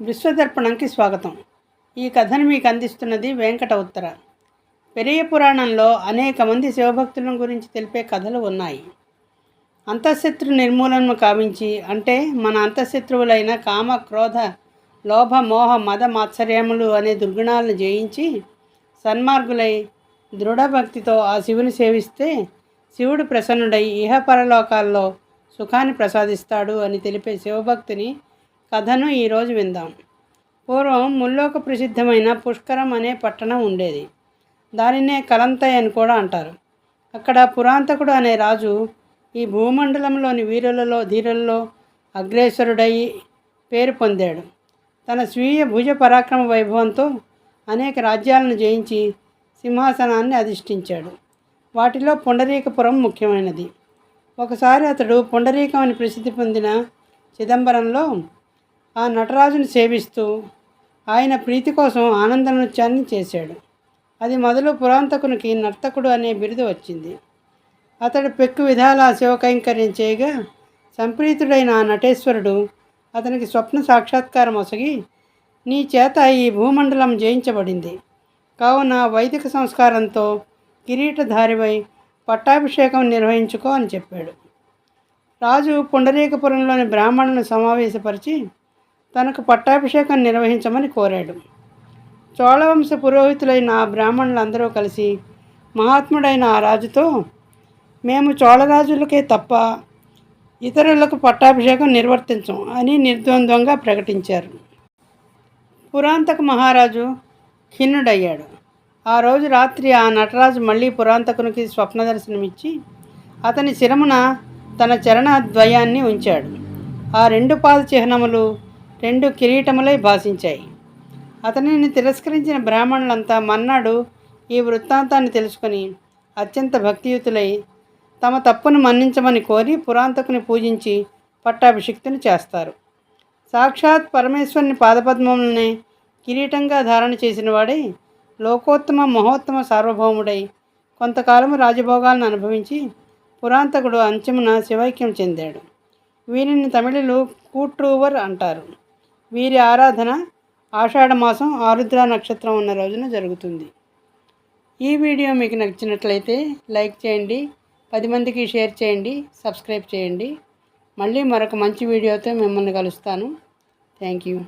విశ్వదర్పణంకి స్వాగతం. ఈ కథను మీకు అందిస్తున్నది వెంకట ఉత్తర పెరియ పురాణంలో అనేక మంది శివభక్తుల గురించి తెలిపే కథలు ఉన్నాయి. అంతఃశత్రు నిర్మూలనను కావించి అంటే మన అంతఃశత్రువులైన కామ క్రోధ లోభ మోహ మద మాత్సర్యములు అనే దుర్గుణాలను జయించి సన్మార్గులై దృఢభక్తితో ఆ శివుని సేవిస్తే శివుడు ప్రసన్నుడై ఇహపరలోకాల్లో సుఖాన్ని ప్రసాదిస్తాడు అని తెలిపే శివభక్తిని కథను ఈరోజు విందాం. పూర్వం ముల్లోక ప్రసిద్ధమైన పుష్కరం అనే పట్టణం ఉండేది. దానినే కలంతయ్ అని కూడా అంటారు. అక్కడ పురాంతకుడు అనే రాజు ఈ భూమండలంలోని వీరులలో ధీరులలో అగ్రేసరుడై పేరు పొందాడు. తన స్వీయ భుజ పరాక్రమ వైభవంతో అనేక రాజ్యాలను జయించి సింహాసనాన్ని అధిష్ఠించాడు. వాటిలో పుండరీకపురం ముఖ్యమైనది. ఒకసారి అతడు పుండరీకం అని ప్రసిద్ధి పొందిన చిదంబరంలో ఆ నటరాజును సేవిస్తూ ఆయన ప్రీతి కోసం ఆనంద నృత్యాన్ని చేశాడు. అది మొదలు పురాంతకునికి నర్తకుడు అనే బిరుదు వచ్చింది. అతడు పెక్కు విధాల శివకైంకర్యం చేయగా సంప్రీతుడైన ఆ నటేశ్వరుడు అతనికి స్వప్న సాక్షాత్కారం ఒసగి నీ చేత ఈ భూమండలం జయించబడింది. కావున వైదిక సంస్కారంతో కిరీటధారివై పట్టాభిషేకం నిర్వహించుకో అని చెప్పాడు. రాజు పుండరీకపురంలోని బ్రాహ్మణులను సమావేశపరిచి తనకు పట్టాభిషేకం నిర్వహించమని కోరాడు. చోళవంశ పురోహితులైన ఆ బ్రాహ్మణులందరూ కలిసి మహాత్ముడైన ఆ రాజుతో మేము చోళరాజులకే తప్ప ఇతరులకు పట్టాభిషేకం నిర్వర్తించం అని నిర్ద్వంద్వంగా ప్రకటించారు. పురాంతక మహారాజు ఖిన్నుడయ్యాడు. ఆ రోజు రాత్రి ఆ నటరాజు మళ్ళీ పురాంతకునికి స్వప్న దర్శనమిచ్చి అతని శిరమున తన చరణ ద్వయాన్ని ఉంచాడు. ఆ రెండు పాద చిహ్నములు రెండు కిరీటములై భాషించాయి. అతనిని తిరస్కరించిన బ్రాహ్మణులంతా మన్నాడు ఈ వృత్తాంతాన్ని తెలుసుకొని అత్యంత భక్తియుతులై తమ తప్పును మన్నించమని కోరి పురాంతకుని పూజించి పట్టాభిషిక్తుని చేస్తారు. సాక్షాత్ పరమేశ్వరుని పాదపద్మములనే కిరీటంగా ధారణ చేసిన వాడై లోకోత్తమ మహోత్తమ సార్వభౌముడై కొంతకాలము రాజభోగాలను అనుభవించి పురాంతకుడు అంచమున శివైక్యం చెందాడు. వీరిని తమిళులు కూట్రూవర్ అంటారు. వీరి ఆరాధన ఆషాఢమాసం ఆరుద్ర నక్షత్రం ఉన్న రోజున జరుగుతుంది. ఈ వీడియో మీకు నచ్చినట్లయితే లైక్ చేయండి పది మందికి షేర్ చేయండి సబ్స్క్రైబ్ చేయండి. మళ్ళీ మరొక మంచి వీడియోతో మిమ్మల్ని కలుస్తాను. Thank you.